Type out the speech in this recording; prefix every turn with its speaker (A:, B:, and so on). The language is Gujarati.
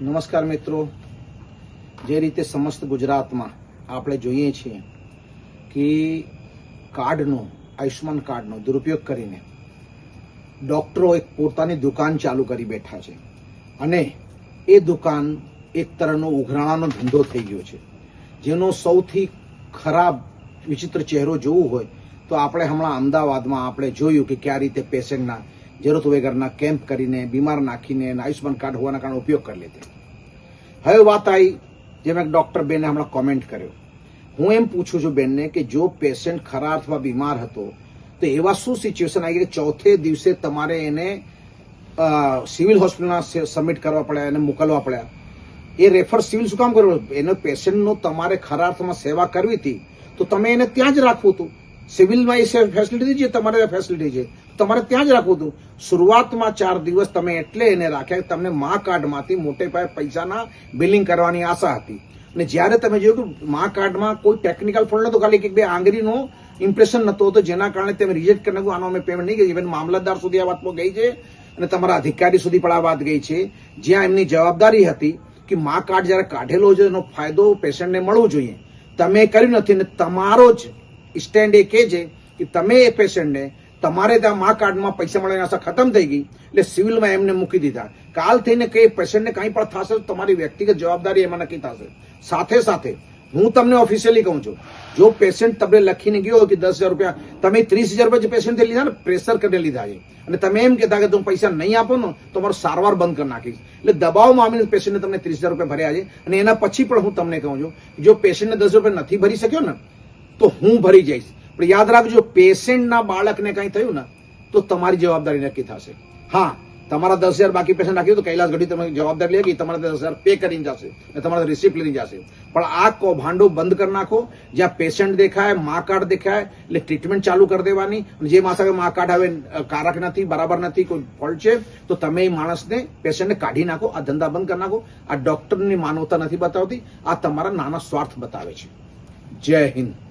A: નમસ્કાર મિત્રો. જે રીતે સમસ્ત ગુજરાતમાં આપણે જોઈએ છીએ કે કાર્ડનો, આયુષ્યમાન કાર્ડનો દુરુપયોગ કરીને ડોક્ટરો એક પોતાની દુકાન ચાલુ કરી બેઠા છે અને એ દુકાન એક તરહનો ઉઘરાણાનો ધંધો થઈ ગયો છે. જેનો સૌથી ખરાબ, વિચિત્ર ચહેરો જોવું હોય તો આપણે હમણાં અમદાવાદમાં આપણે જોયું કે કયા રીતે પેશન્ટના જરૂરત વગરના કેમ્પ કરીને, બીમાર નાખીને આયુષ્યમાન કાર્ડ હોવાના કારણે ઉપયોગ કરી લેતી. હવે વાત આવી જેમ એક ડોક્ટર બેને હમણાં કોમેન્ટ કર્યો. હું એમ પૂછું છું બેનને કે જો પેશન્ટ ખરા અથવા બીમાર હતો, તો એવા શું સિચ્યુએશન આવી કે ચોથે દિવસે તમારે એને સિવિલ હોસ્પિટલમાં સબમિટ કરવા પડ્યા, એને મોકલવા પડ્યા. એ રેફર સિવિલ શું કામ કરવું એનો પેશન્ટનો તમારે ખરા અર્થમાં સેવા કરવી હતી, તો તમે એને ત્યાં જ રાખવું હતું. સિવિલમાં એ ફેસિલિટી છે તમારે ફેસિલિટી છે. તમારે ત્યાં જ રાખવું હતું. શરૂઆતમાં ચાર દિવસ તમે એટલે એને રાખ્યા કે તમને મા કાર્ડમાંથી મોટે પાયે પૈસાના બિલિંગ કરવાની આશા હતી. અને જ્યારે તમે જોયું કે મા કાર્ડમાં કોઈ ટેકનિકલ ફોલ્ટ નતો ખાલી એક બે આંગળીનો ઇમ્પ્રેશન નતો હતો જેના કારણે તમે રિજેક્ટ કરી કહ્યું, આનો અમે પેમેન્ટ નહીં કરી ઇવન મામલતદાર સુધી આ વાત ગઈ છે અને તમારા અધિકારી સુધી પણ આ વાત ગઈ છે. જ્યાં એમની જવાબદારી હતી કે મા કાર્ડ જ્યારે કાઢેલો છે એનો ફાયદો પેશન્ટને મળવો જોઈએ. તમે કર્યું નથી ને તમારો જ સ્ટેન્ડ એ કહે છે કે તમે એ પેશન્ટને તમારે ત્યાં મા કાર્ડમાં પૈસા મળવાની આશા ખતમ થઈ ગઈ, એટલે સિવિલમાં એમને મૂકી દીધા. કાલ થઈને કઈ પેશન્ટને કંઈ પણ થશે તો તમારી વ્યક્તિગત જવાબદારી એમાં નક્કી થશે. સાથે સાથે હું તમને ઓફિશિયલી કહું છું, જો પેશન્ટ તમને લખીને ગયો કે દસ હજાર રૂપિયા, તમે ત્રીસ હજાર રૂપિયા પેશન્ટ લીધા ને પ્રેશર કરીને લીધા છે. અને તમે એમ કહેતા કે તું પૈસા નહીં આપો ને, તો મારો સારવાર બંધ કરી નાખીશ. એટલે દબાવમાં આવીને પેશન્ટને તમને ત્રીસ હજાર રૂપિયા ભર્યા છે. અને એના પછી પણ હું તમને કહું છું, જો પેશન્ટને દસ રૂપિયા નથી ભરી શક્યો ને તો હું ભરી જઈશ. પણ યાદ રાખજો, પેશન્ટના બાળકને કંઈ થયું ને, તો તમારી જવાબદારી નક્કી થશે. હા, તમારા દસ હજાર બાકી પેશન્ટ રાખ્યું તો કૈલાસ ગઢી તમે જવાબદારી લે કે તમારે દસ હજાર પે કરીને જશે અને તમારે રિસિપ્ટ લઈને જશે. પણ આ કૌભાંડો બંધ કરી નાખો, જ્યાં પેશન્ટ દેખાય, મા કાર્ડ દેખાય, એટલે ટ્રીટમેન્ટ ચાલુ કરી દેવાની જે માણસ મા કાર્ડ હવે કારક નથી, બરાબર નથી, કોઈ ફોલ્ટ છે, તો તમે એ માણસને, પેશન્ટને કાઢી નાખો, આ ધંધા બંધ કરી નાખો. આ ડોક્ટરની માનવતા નથી બતાવતી, આ તમારા નાના સ્વાર્થ બતાવે છે. જય હિન્દ.